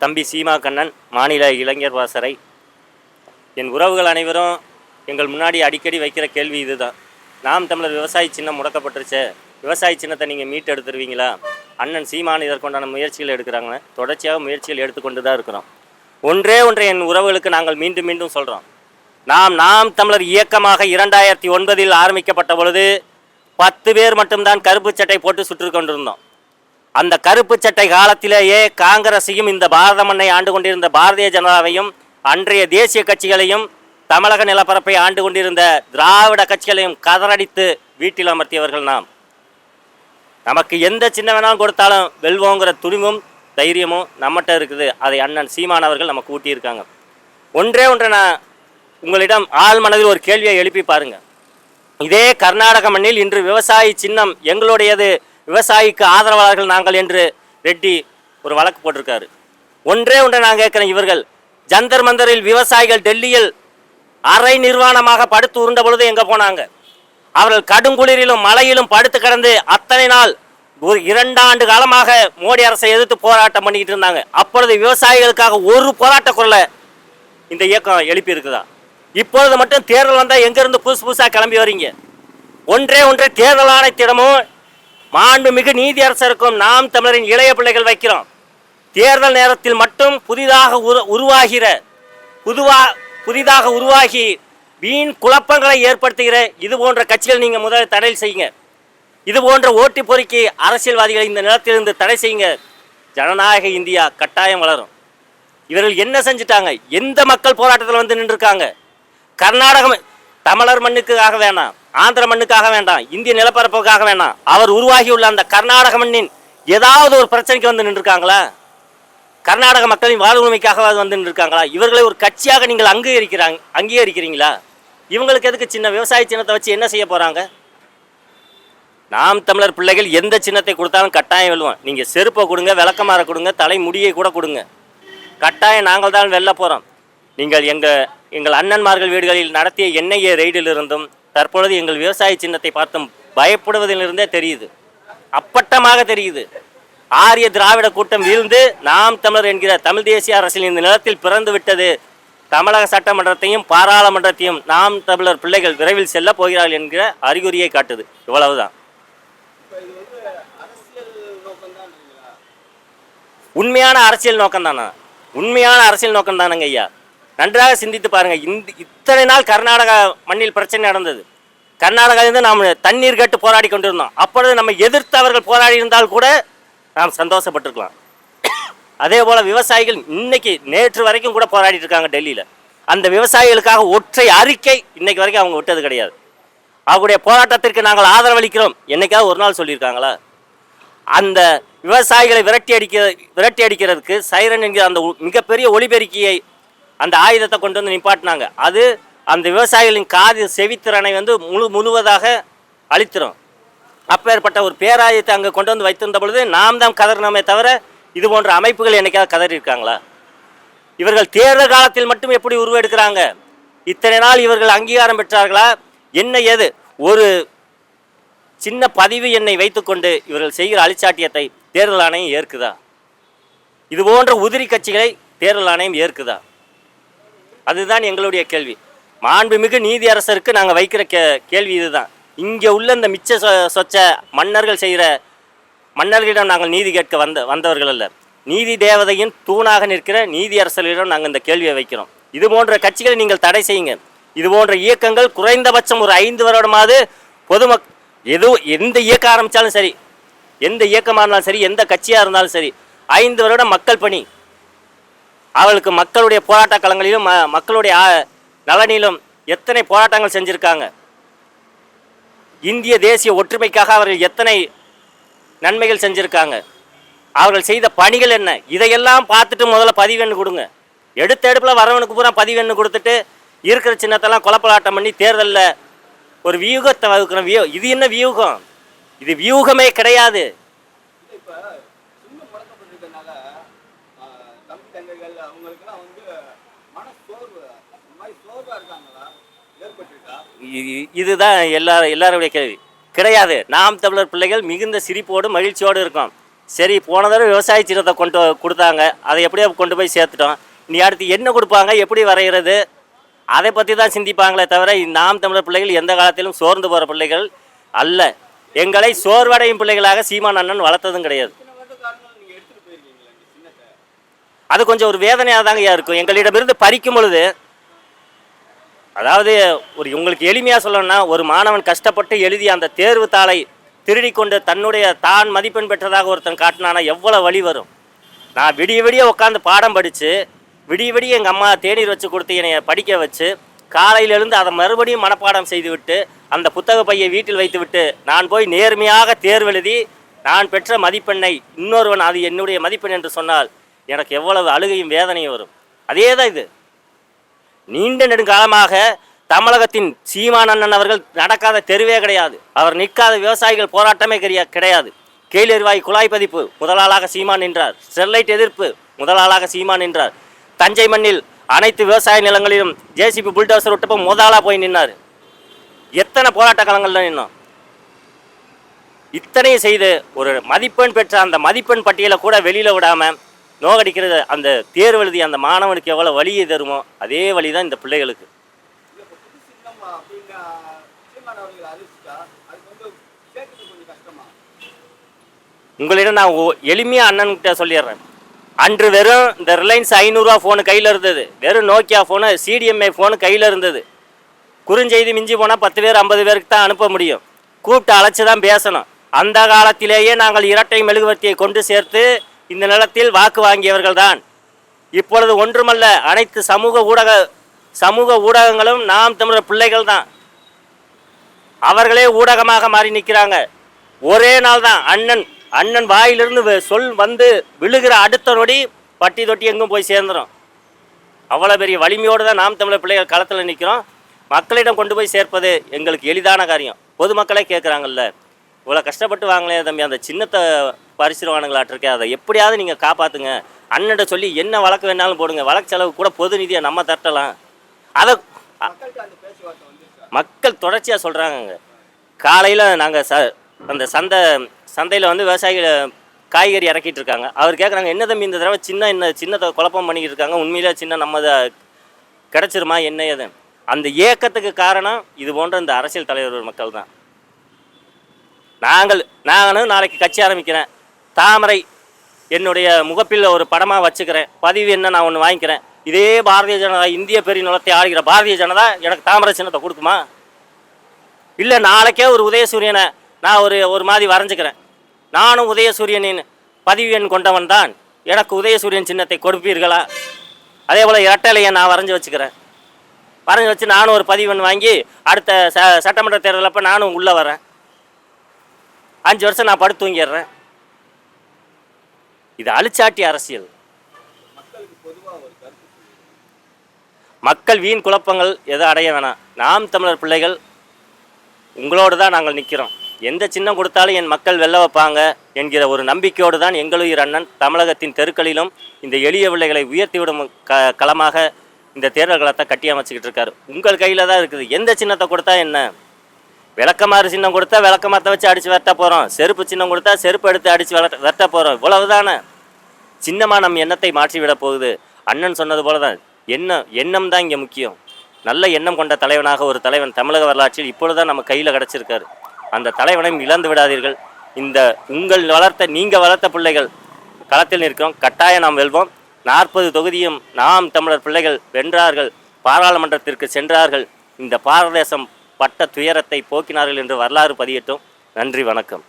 தம்பி சீமா கண்ணன் மாநில இளைஞர் வாசரை. என் உறவுகள் அனைவரும் எங்கள் முன்னாடி அடிக்கடி வைக்கிற கேள்வி இதுதான். நாம் தமிழர் விவசாய சின்னம் முடக்கப்பட்டுருச்சு. விவசாய சின்னத்தை நீங்கள் மீட்டு எடுத்துருவீங்களா? அண்ணன் சீமான் இதற்குண்டான முயற்சிகள் எடுக்கிறாங்க தொடர்ச்சியாக முயற்சிகள் எடுத்துக்கொண்டு தான் இருக்கிறோம். ஒன்றே ஒன்றை என் உறவுகளுக்கு நாங்கள் மீண்டும் மீண்டும் சொல்கிறோம் நாம் நாம் தமிழர் இயக்கமாக இரண்டாயிரத்தி ஒன்பதில் ஆரம்பிக்கப்பட்ட பொழுது பத்து பேர் மட்டும்தான் கருப்பு சட்டை போட்டு சுற்று கொண்டிருந்தோம். அந்த கருப்பு சட்டை காலத்திலேயே காங்கிரஸையும் இந்த பாரத மண்ணை ஆண்டு கொண்டிருந்த பாரதிய ஜனதாவையும் அன்றைய தேசிய கட்சிகளையும் தமிழக நிலப்பரப்பை ஆண்டு கொண்டிருந்த திராவிட கட்சிகளையும் கதறடித்து வீட்டில் அமர்த்தியவர்கள் நாம். நமக்கு எந்த சின்ன வேணாலும் கொடுத்தாலும் வெல்வோங்கிற துணிவும் தைரியமும் நம்மகிட்ட இருக்குது. அதை அண்ணன் சீமான் அவர்கள் நமக்கு ஊட்டியிருக்காங்க. ஒன்றே ஒன்றை நான் உங்களிடம் ஆள் மனதில் ஒரு கேள்வியை எழுப்பி பாருங்கள் இதே கர்நாடக மண்ணில் இன்று விவசாயி சின்னம் எங்களுடையது விவசாயிக்கு ஆதரவாளர்கள் நாங்கள் என்று ரெட்டி ஒரு வழக்கு போட்டிருக்காரு. ஒன்றே ஒன்றை நான் கேட்குறேன் இவர்கள். ஜந்தர் மந்தரில் விவசாயிகள் டெல்லியில் அரை நிர்வாணமாக படுத்து உருண்ட பொழுது எங்கே போனாங்க? அவர்கள் கடுங்குளிரிலும் மழையிலும் படுத்து கிடந்து அத்தனை நாள் ஒரு இரண்டாண்டு காலமாக மோடி அரசை எதிர்த்து போராட்டம் பண்ணிக்கிட்டு இருந்தாங்க. அப்பொழுது விவசாயிகளுக்காக ஒரு போராட்ட குரலை இந்த இயக்கம் எழுப்பி இருக்குதா இப்பொழுது மட்டும் தேர்தல் வந்தால் எங்கேருந்து புதுசு புதுசாக கிளம்பி வரீங்க? ஒன்றே ஒன்றே தேர்தல் ஆணையத்திடமும் மாண்புமிகு நீதி அரசருக்கும் நாம் தமிழரின் இளைய பிள்ளைகள் வைக்கிறோம். தேர்தல் நேரத்தில் மட்டும் புதிதாக உரு உருவாகிற புதுவா புதிதாக உருவாகி வீண் குழப்பங்களை ஏற்படுத்துகிற இது போன்ற கட்சிகள் நீங்கள் முதல்ல தடை செய்யுங்க. இது போன்ற ஓட்டு பொறுக்கி அரசியல்வாதிகளை இந்த நிலத்திலிருந்து தடை செய்யுங்க. ஜனநாயக இந்தியா கட்டாயம் வளரும். இவர்கள் என்ன செஞ்சுட்டாங்க? எந்த மக்கள் போராட்டத்தில் வந்து நின்றுருக்காங்க? கர்நாடகம் தமிழர் மண்ணுக்காக வேணாம். ஆந்திர மண்ணுக்காக வேண்டாம் இந்திய நிலப்பரப்புக்காக வேண்டாம். அவர் உருவாகியுள்ள அந்த கர்நாடக மண்ணின் ஏதாவது ஒரு பிரச்சனைக்கு வந்து நின்றுருக்காங்களா? கர்நாடக மக்களின் வாழ்வுரிமைக்காக வந்து நின்றுருக்காங்களா? இவர்களை ஒரு கட்சியாக நீங்கள் அங்கீகரிக்கிறாங்க அங்கீகரிக்கிறீங்களா? இவங்களுக்கு எதுக்கு சின்ன விவசாய சின்னத்தை வச்சு என்ன செய்ய போகிறாங்க நாம் தமிழர் பிள்ளைகள் எந்த சின்னத்தை கொடுத்தாலும் கட்டாயம் வெல்லுவோம் நீங்கள் செருப்பை கொடுங்க விளக்கமாற கொடுங்க தலை முடியை கூட கொடுங்க. கட்டாயம் நாங்கள் தான் வெல்ல போகிறோம் நீங்கள் எங்கள் எங்கள் அண்ணன்மார்கள் வீடுகளில் நடத்திய என்ஐஏ ரெய்டிலிருந்தும் தற்பொழுது எங்கள் விவசாய சின்னத்தை பார்த்தும் பயப்படுவதிலிருந்தே தெரியுது. அப்பட்டமாக தெரியுது. ஆரிய திராவிட கூட்டம் வீழ்ந்து நாம் தமிழர் என்கிற தமிழ் தேசிய அரசியல் இந்த நிலத்தில் பிறந்து விட்டது. தமிழக சட்டமன்றத்தையும் பாராளுமன்றத்தையும் நாம் தமிழர் பிள்ளைகள் விரைவில் செல்ல போகிறார்கள் என்கிற அறிகுறியை காட்டுது. இவ்வளவுதான். உண்மையான அரசியல் நோக்கம் தானா உண்மையான அரசியல் நோக்கம் தானங்க ஐயா? நன்றாக சிந்தித்து பாருங்கள் இந்த இத்தனை நாள் கர்நாடகா மண்ணில் பிரச்சனை நடந்தது. கர்நாடகாவிலிருந்து நாம் தண்ணீர் கேட்டு போராடி கொண்டிருந்தோம். அப்பொழுது நம்ம எதிர்த்தவர்கள் போராடி இருந்தால் கூட நாம் சந்தோஷப்பட்டிருக்கலாம். அதே போல் விவசாயிகள் இன்னைக்கு நேற்று வரைக்கும் கூட போராடிட்டு இருக்காங்க டெல்லியில். அந்த விவசாயிகளுக்காக ஒற்றை அறிக்கை இன்னைக்கு வரைக்கும் அவங்க விட்டது கிடையாது. அவங்களுடைய போராட்டத்திற்கு நாங்கள் ஆதரவளிக்கிறோம். என்னைக்காவது ஒரு நாள் சொல்லியிருக்காங்களா? அந்த விவசாயிகளை விரட்டி அடிக்க விரட்டி அடிக்கிறதுக்கு சைரன் என்கிற அந்த மிகப்பெரிய ஒளிபெருக்கியை அந்த ஆயுதத்தை கொண்டு வந்து நிப்பாட்டினாங்க. அது அந்த விவசாயிகளின் காது செவித்திறனை வந்து முழு முழுவதாக அழித்திரும். அப்பேற்பட்ட ஒரு பேராயத்தை அங்கே கொண்டு வந்து வைத்திருந்த பொழுது நாம் தான் கதறினோமே தவிர இது போன்ற அமைப்புகள் என்னைக்காவது கதறியிருக்காங்களா? இவர்கள் தேர்தல் காலத்தில் மட்டும் எப்படி உருவெடுக்கிறாங்க இத்தனை நாள் இவர்கள் அங்கீகாரம் பெற்றார்களா? என்ன ஏது? ஒரு சின்ன பதிவு எண்ணை வைத்துக்கொண்டு இவர்கள் செய்கிற அழிச்சாட்டியத்தை தேர்தல் ஆணையம் ஏற்குதா? இது போன்ற உதிரி கட்சிகளை தேர்தல் ஆணையம் ஏற்குதா? அதுதான் எங்களுடைய கேள்வி. மாண்புமிகு நீதி அரசருக்கு நாங்கள் வைக்கிற கே கேள்வி இதுதான். இங்கே உள்ள இந்த மிச்ச சொ சொச்ச மன்னர்கள் செய்கிற மன்னர்களிடம் நாங்கள் நீதி கேட்க வந்த வந்தவர்கள் அல்ல நீதி தேவதையின் தூணாக நிற்கிற நீதி அரசர்களிடம் நாங்கள் இந்த கேள்வியை வைக்கிறோம். இது போன்ற கட்சிகளை நீங்கள் தடை செய்யுங்க. இது போன்ற இயக்கங்கள் குறைந்தபட்சம் ஒரு ஐந்து வருடமாவது பொதுமக் எது எந்த இயக்கம் ஆரம்பித்தாலும் சரி எந்த இயக்கமாக இருந்தாலும் சரி எந்த கட்சியாக இருந்தாலும் சரி ஐந்து வருடம் மக்கள் பணி அவளுக்கு மக்களுடைய போராட்ட களங்களிலும் மக்களுடைய நலனிலும் எத்தனை போராட்டங்கள் செஞ்சுருக்காங்க? இந்திய தேசிய ஒற்றுமைக்காக அவர்கள் எத்தனை நன்மைகள் செஞ்சுருக்காங்க? அவர்கள் செய்த பணிகள் என்ன? இதையெல்லாம் பார்த்துட்டு முதல்ல பதிவெண்ணு கொடுங்க. எடுத்த எடுப்பில் வரவனுக்கு பூரா பதிவெண்ணு கொடுத்துட்டு இருக்கிற சின்னத்தெல்லாம் குழப்பலாட்டம் பண்ணி தேர்தலில் ஒரு வியூகத்தை வகுக்கிறோம் வியூ இது என்ன வியூகம்? இது வியூகமே கிடையாது. இதுதான் எல்லா எல்லாருடைய கேள்வி. கிடையாது. நாம் தமிழர் பிள்ளைகள் மிகுந்த சிரிப்போடு மகிழ்ச்சியோடு இருக்கோம். சரி போன தடவை விவசாய சின்னத்தை கொண்டு கொடுத்தாங்க. அதை எப்படியோ கொண்டு போய் சேர்த்துட்டோம். நீ அடுத்து என்ன கொடுப்பாங்க? எப்படி வரைகிறது? அதை பற்றி தான் சிந்திப்பாங்களே தவிர நாம் தமிழர் பிள்ளைகள் எந்த காலத்திலும் சோர்ந்து போகிற பிள்ளைகள் அல்ல. எங்களை சோர்வடையும் பிள்ளைகளாக சீமான் அண்ணன் வளர்த்ததும் கிடையாது. அது கொஞ்சம் ஒரு வேதனையாக தாங்க இருக்கும். எங்களிடமிருந்து பறிக்கும் பொழுது அதாவது ஒரு உங்களுக்கு எளிமையாக சொல்லணும்னா ஒரு மாணவன் கஷ்டப்பட்டு எழுதிய அந்த தேர்வு தாளை திருடி கொண்டு தன்னுடைய தான் மதிப்பெண் பெற்றதாக ஒருத்தன் காட்டினானா எவ்வளோ வழி வரும்? நான் விடிய விடிய உட்காந்து பாடம் படித்து விடிய விடிய எங்கள் அம்மா தேநீர் வச்சு கொடுத்து என்னை படிக்க வச்சு காலையிலேருந்து அதை மறுபடியும் மனப்பாடம் செய்துவிட்டு அந்த புத்தக பையை வீட்டில் வைத்துவிட்டு நான் போய் நேர்மையாக தேர்வெழுதி நான் பெற்ற மதிப்பெண்ணை இன்னொருவன் அது என்னுடைய மதிப்பெண் என்று சொன்னால் எனக்கு எவ்வளவு அழுகையும் வேதனையும் வரும். அதே தான் இது. நீண்ட நெடுங்காலமாக தமிழகத்தின் சீமான் அண்ணன் அவர்கள் நடக்காத தெருவே கிடையாது. அவர் நிற்காத விவசாயிகள் போராட்டமே கிடையா- கிடையாது. கீழெரிவாய் குழாய் பதிப்பு முதலாளாக சீமான் நின்றார். ஸ்டெர்லைட் எதிர்ப்பு முதலாளாக சீமான் நின்றார். தஞ்சை மண்ணில் அனைத்து விவசாய நிலங்களிலும் ஜேசிபி புல்டோசர் விட்டப்போ முதலாக போய் நின்னார். எத்தனை போராட்ட களங்களில் நின்னோம்? இத்தனையும் செய்து ஒரு மதிப்பெண் பெற்ற அந்த மதிப்பெண் பட்டியலை கூட வெளியில் விடாமல் நோகடிக்கிறது அந்த தேர்வு எழுதி அந்த மாணவனுக்கு எவ்வளவு வழியை தருமோ அதே வழி தான் இந்த பிள்ளைகளுக்கு. உங்களிடம் நான் ஒ- எளிமையா அண்ணன்கிட்ட சொல்லிடுறேன். அன்று வெறும் இந்த ரிலையன்ஸ் ஐநூறுரூவா ஃபோனு கையில் இருந்தது. வெறும் நோக்கியா ஃபோனு சிடிஎம்ஐ ஃபோனு கையில் இருந்தது. குறுஞ்செய்தி மிஞ்சி போனால் பத்து பேர் ஐம்பது பேருக்கு தான் அனுப்ப முடியும். கூப்பிட்டு அழைச்சி தான் பேசணும். அந்த காலத்திலேயே நாங்கள் இரட்டை மெழுகுவர்த்தியை கொண்டு சேர்த்து இந்த நிலத்தில் வாக்கு வாங்கியவர்கள் தான் இப்பொழுது ஒன்றுமல்ல அனைத்து சமூக ஊடக சமூக ஊடகங்களும் நாம் தமிழர் பிள்ளைகள் தான் அவர்களே ஊடகமாக மாறி நிற்கிறாங்க. ஒரே நாள் தான் அண்ணன் அண்ணன் வாயிலிருந்து சொல் வந்து விழுகிற அடுத்த நொடி பட்டி தொட்டி எங்கும் போய் சேர்ந்துடும் அவ்வளோ பெரிய வலிமையோடு தான் நாம் தமிழர் பிள்ளைகள் களத்தில் நிற்கிறோம் மக்களிடம் கொண்டு போய் சேர்ப்பது எங்களுக்கு எளிதான காரியம். பொதுமக்களே கேட்குறாங்கல்ல இவ்வளோ கஷ்டப்பட்டு வாங்களே தம்பி. அந்த சின்னத்தை பரிசுவானுங்களாட்டிருக்கே அதை எப்படியாவது நீங்கள் காப்பாற்றுங்க அண்ணன்ட்ட சொல்லி என்ன வழக்கு வேணாலும் போடுங்க. வழக்கு செலவு கூட பொது நிதியை நம்ம தட்டலாம் அதை மக்கள் தொடர்ச்சியாக சொல்கிறாங்கங்க காலையில் நாங்கள் ச அந்த சந்தை சந்தையில் வந்து விவசாயிகள் காய்கறி இறக்கிட்டு இருக்காங்க. அவர் கேட்குறாங்க என்ன தம்பி இந்த தடவை சின்ன என்ன சின்னத்தை குழப்பம் பண்ணிக்கிட்டு இருக்காங்க? உண்மையிலே சின்ன நம்ம கிடச்சிருமா? என்ன ஏது அந்த ஏக்கத்துக்கு காரணம் இது போன்ற இந்த அரசியல் தலைவர் மக்கள் தான் நாங்கள் நானும் நாளைக்கு கட்சி ஆரம்பிக்கிறேன். தாமரை என்னுடைய முகப்பில் ஒரு படமாக வச்சுக்கிறேன். பதிவு என்ன நான் ஒன்று வாங்கிக்கிறேன். இதே பாரதிய ஜனதா இந்திய பெரிய நிலத்தை ஆளுகிற பாரதிய ஜனதா எனக்கு தாமரை சின்னத்தை கொடுக்குமா? இல்லை நாளைக்கே ஒரு உதயசூரியனை நான் ஒரு ஒரு மாதிரி வரைஞ்சிக்கிறேன். நானும் உதயசூரியனின் பதிவு எண் கொண்டவன் தான். எனக்கு உதயசூரியன் சின்னத்தை கொடுப்பீர்களா? அதே போல் இரட்டலையை நான் வரைஞ்சி வச்சுக்கிறேன். வரைஞ்சி வச்சு நானும் ஒரு பதிவெண் வாங்கி அடுத்த ச சட்டமன்ற தேர்தலப்போ நானும் உள்ளே வரேன். அஞ்சு வருஷம் நான் படுத்து தூங்கிடுறேன். இது அழிச்சாட்டி அரசியல். மக்கள் வீண் குழப்பங்கள் எதை அடைய வேணாம். நாம் தமிழர் பிள்ளைகள் உங்களோடு தான் நாங்கள் நிற்கிறோம் எந்த சின்னம் கொடுத்தாலும் என் மக்கள் வெல்ல வைப்பாங்க என்கிற ஒரு நம்பிக்கையோடு தான் எங்களுயிர் அண்ணன் தமிழகத்தின் தெருக்களிலும் இந்த எளிய பிள்ளைகளை உயர்த்திவிடும் க களமாக இந்த தேர்தல் களத்தை கட்டி அமைச்சிக்கிட்டு இருக்காரு. உங்கள் கையில் தான் இருக்குது. எந்த சின்னத்தை கொடுத்தா என்ன? விளக்கமாறு சின்னம் கொடுத்தா விளக்கமாத்த வச்சு அடித்து வெட்ட போகிறோம் செருப்பு சின்னம் கொடுத்தா செருப்பு எடுத்து அடித்து வெட்ட வரட்ட போகிறோம் இவ்வளவுதானே? சின்னமாக நம் எண்ணத்தை மாற்றிவிட போகுது. அண்ணன் சொன்னது போல தான் எண்ணம் எண்ணம் தான் இங்கே முக்கியம். நல்ல எண்ணம் கொண்ட தலைவனாக ஒரு தலைவன் தமிழக வரலாற்றில் இப்பொழுதுதான் நம்ம கையில் கிடச்சிருக்காரு. அந்த தலைவனையும் இழந்து விடாதீர்கள். இந்த உங்கள் வளர்த்த நீங்கள் வளர்த்த பிள்ளைகள் களத்தில் நிற்கிறோம். கட்டாயம் நாம் வெல்வோம். நாற்பது தொகுதியும் நாம் தமிழர் பிள்ளைகள் வென்றார்கள். பாராளுமன்றத்திற்கு சென்றார்கள். இந்த பாரதேசம் பட்ட துயரத்தை போக்கினார்கள் என்று வரலாறு பதியட்டும். நன்றி வணக்கம்.